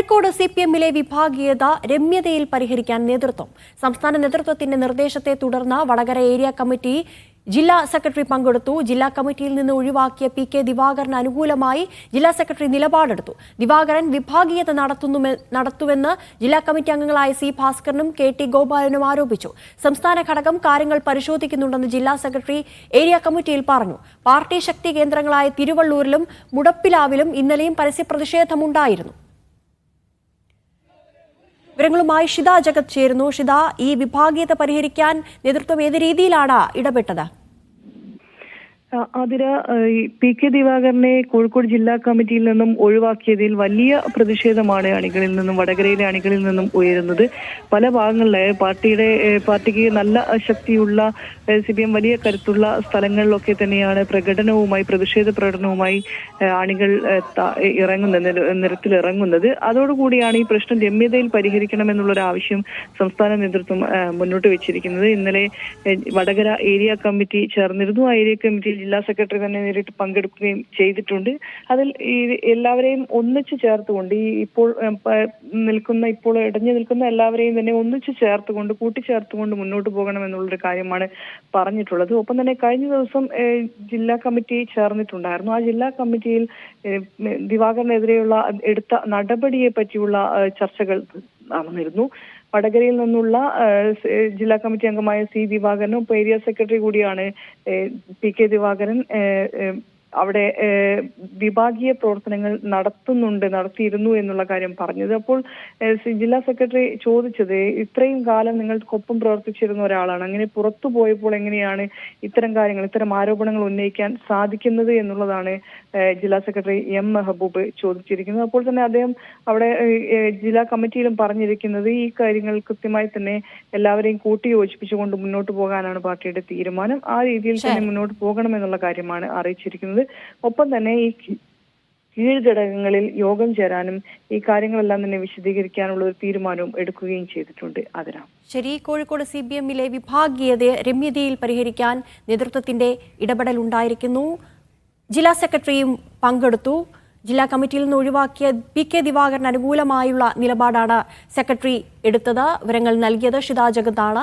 Kozhikode C P എമ്മിലെ വിഭാഗീയത രമ്യതയിൽ പരിഹരിക്കാൻ നേതൃത്വം. സംസ്ഥാന നേതൃത്വത്തിന്റെ നിർദ്ദേശത്തെ തുടർന്ന് വടകര ഏരിയ കമ്മിറ്റി ജില്ലാ സെക്രട്ടറി പങ്കെടുത്തു. ജില്ലാ കമ്മിറ്റിയിൽ നിന്ന് ഒഴിവാക്കിയ പി കെ ദിവാകരന് അനുകൂലമായി ജില്ലാ സെക്രട്ടറി നിലപാടെടുത്തു. ദിവാകരൻ വിഭാഗീയത നടത്തുവെന്ന് ജില്ലാ കമ്മിറ്റി അംഗങ്ങളായ സി ഭാസ്കരനും കെ ടി ഗോപാലനും ആരോപിച്ചു. സംസ്ഥാന ഘടകം കാര്യങ്ങൾ പരിശോധിക്കുന്നുണ്ടെന്ന് ജില്ലാ സെക്രട്ടറി ഏരിയ കമ്മിറ്റിയിൽ പറഞ്ഞു. പാർട്ടി ശക്തി കേന്ദ്രങ്ങളായ തിരുവള്ളൂരിലും മുടപ്പിലാവിലും ഇന്നലെയും പരസ്യ പ്രതിഷേധമുണ്ടായിരുന്നു വിവരങ്ങളുമായി ഷിത ജഗത് ചേരുന്നു. ഷിത ഈ വിഭാഗീയത പരിഹരിക്കാൻ നേതൃത്വം ഏത് രീതിയിലാണ് ഇടപെട്ടത്? അതിര പി കെ ദിവാകരനെ കോഴിക്കോട് ജില്ലാ കമ്മിറ്റിയിൽ നിന്നും ഒഴിവാക്കിയതിൽ വലിയ പ്രതിഷേധമാണ് അണികളിൽ നിന്നും വടകരയിലെ അണികളിൽ നിന്നും ഉയരുന്നത്. പല ഭാഗങ്ങളിലെ പാർട്ടിയുടെ പാർട്ടിക്ക് നല്ല ശക്തിയുള്ള സി പി എം വലിയ കരുത്തുള്ള സ്ഥലങ്ങളിലൊക്കെ തന്നെയാണ് പ്രകടനവുമായി പ്രതിഷേധ പ്രകടനവുമായി അണികൾ ഇറങ്ങുന്നത്. നിരത്തിലിറങ്ങുന്നത് അതോടുകൂടിയാണ് ഈ പ്രശ്നം രമ്യതയിൽ പരിഹരിക്കണമെന്നുള്ളൊരു ആവശ്യം സംസ്ഥാന നേതൃത്വം മുന്നോട്ട് വെച്ചിരിക്കുന്നത്. ഇന്നലെ വടകര ഏരിയ കമ്മിറ്റി ചേർന്നിരുന്നു. ആ ഏരിയ കമ്മിറ്റിയിൽ ജില്ലാ സെക്രട്ടറി തന്നെ നേരിട്ട് പങ്കെടുക്കുകയും ചെയ്തിട്ടുണ്ട്. അതിൽ ഈ എല്ലാവരെയും ഒന്നിച്ചു ചേർത്തുകൊണ്ട് ഈ ഇപ്പോൾ നിൽക്കുന്ന ഇപ്പോൾ ഇടഞ്ഞു നിൽക്കുന്ന എല്ലാവരെയും തന്നെ ഒന്നിച്ചു ചേർത്തുകൊണ്ട് കൂട്ടിച്ചേർത്തുകൊണ്ട് മുന്നോട്ട് പോകണം എന്നുള്ളൊരു കാര്യമാണ് പറഞ്ഞിട്ടുള്ളത്. ഒപ്പം തന്നെ കഴിഞ്ഞ ദിവസം ജില്ലാ കമ്മിറ്റി ചേർന്നിട്ടുണ്ടായിരുന്നു. ആ ജില്ലാ കമ്മിറ്റിയിൽ ദിവാകരനെതിരെയുള്ള എടുത്ത നടപടിയെ പറ്റിയുള്ള ചർച്ചകൾ നടന്നിരുന്നു വടകരയിൽ നിന്നുള്ള ജില്ലാ കമ്മിറ്റി അംഗമായ സി ദിവാകരനും ഏരിയ സെക്രട്ടറി കൂടിയാണ് പി കെ ദിവാകരൻ അവിടെ വിഭാഗീയ പ്രവർത്തനങ്ങൾ നടത്തുന്നുണ്ട് നടത്തിയിരുന്നു എന്നുള്ള കാര്യം പറഞ്ഞത്. അപ്പോൾ ജില്ലാ സെക്രട്ടറി ചോദിച്ചത് ഇത്രയും കാലം നിങ്ങൾക്കൊപ്പം പ്രവർത്തിച്ചിരുന്ന ഒരാളാണ്. അങ്ങനെ പുറത്തു പോയപ്പോൾ എങ്ങനെയാണ് ഇത്തരം കാര്യങ്ങൾ ഇത്തരം ആരോപണങ്ങൾ ഉന്നയിക്കാൻ സാധിക്കുന്നത് എന്നുള്ളതാണ് ജില്ലാ സെക്രട്ടറി എം. മെഹബൂബ് ചോദിച്ചിരിക്കുന്നത്. അപ്പോൾ തന്നെ അദ്ദേഹം അവിടെ ജില്ലാ കമ്മിറ്റിയിലും പറഞ്ഞിരിക്കുന്നത് ഈ കാര്യങ്ങൾ കൃത്യമായി തന്നെ എല്ലാവരെയും കൂട്ടി യോജിപ്പിച്ചുകൊണ്ട് മുന്നോട്ട് പോകാനാണ് പാർട്ടിയുടെ തീരുമാനം. ആ രീതിയിൽ തന്നെ മുന്നോട്ട് പോകണമെന്നുള്ള കാര്യമാണ് അറിയിച്ചിരിക്കുന്നത്. ഒപ്പം തന്നെ ഈ കീഴ്ഘടകങ്ങളിൽ യോഗം ചേരാനും ഈ കാര്യങ്ങളെല്ലാം തന്നെ വിശദീകരിക്കാനുള്ള ഒരു തീരുമാനവും എടുക്കുകയും ചെയ്തിട്ടുണ്ട് അതിനാ ശരി കോഴിക്കോട് സി ബി എമ്മിലെ വിഭാഗീയതയെ രമ്യതയിൽ പരിഹരിക്കാൻ നേതൃത്വത്തിന്റെ ഇടപെടൽ ഉണ്ടായിരിക്കുന്നു. ജില്ലാ സെക്രട്ടറിയും പങ്കെടുത്തു. ജില്ലാ കമ്മിറ്റിയിൽ നിന്ന് ഒഴിവാക്കിയ പി കെ ദിവാകരന് അനുകൂലമായുള്ള നിലപാടാണ് സെക്രട്ടറി എടുത്തത്. വിവരങ്ങൾ നൽകിയത് ഷിതാ ജഗത്താണ്.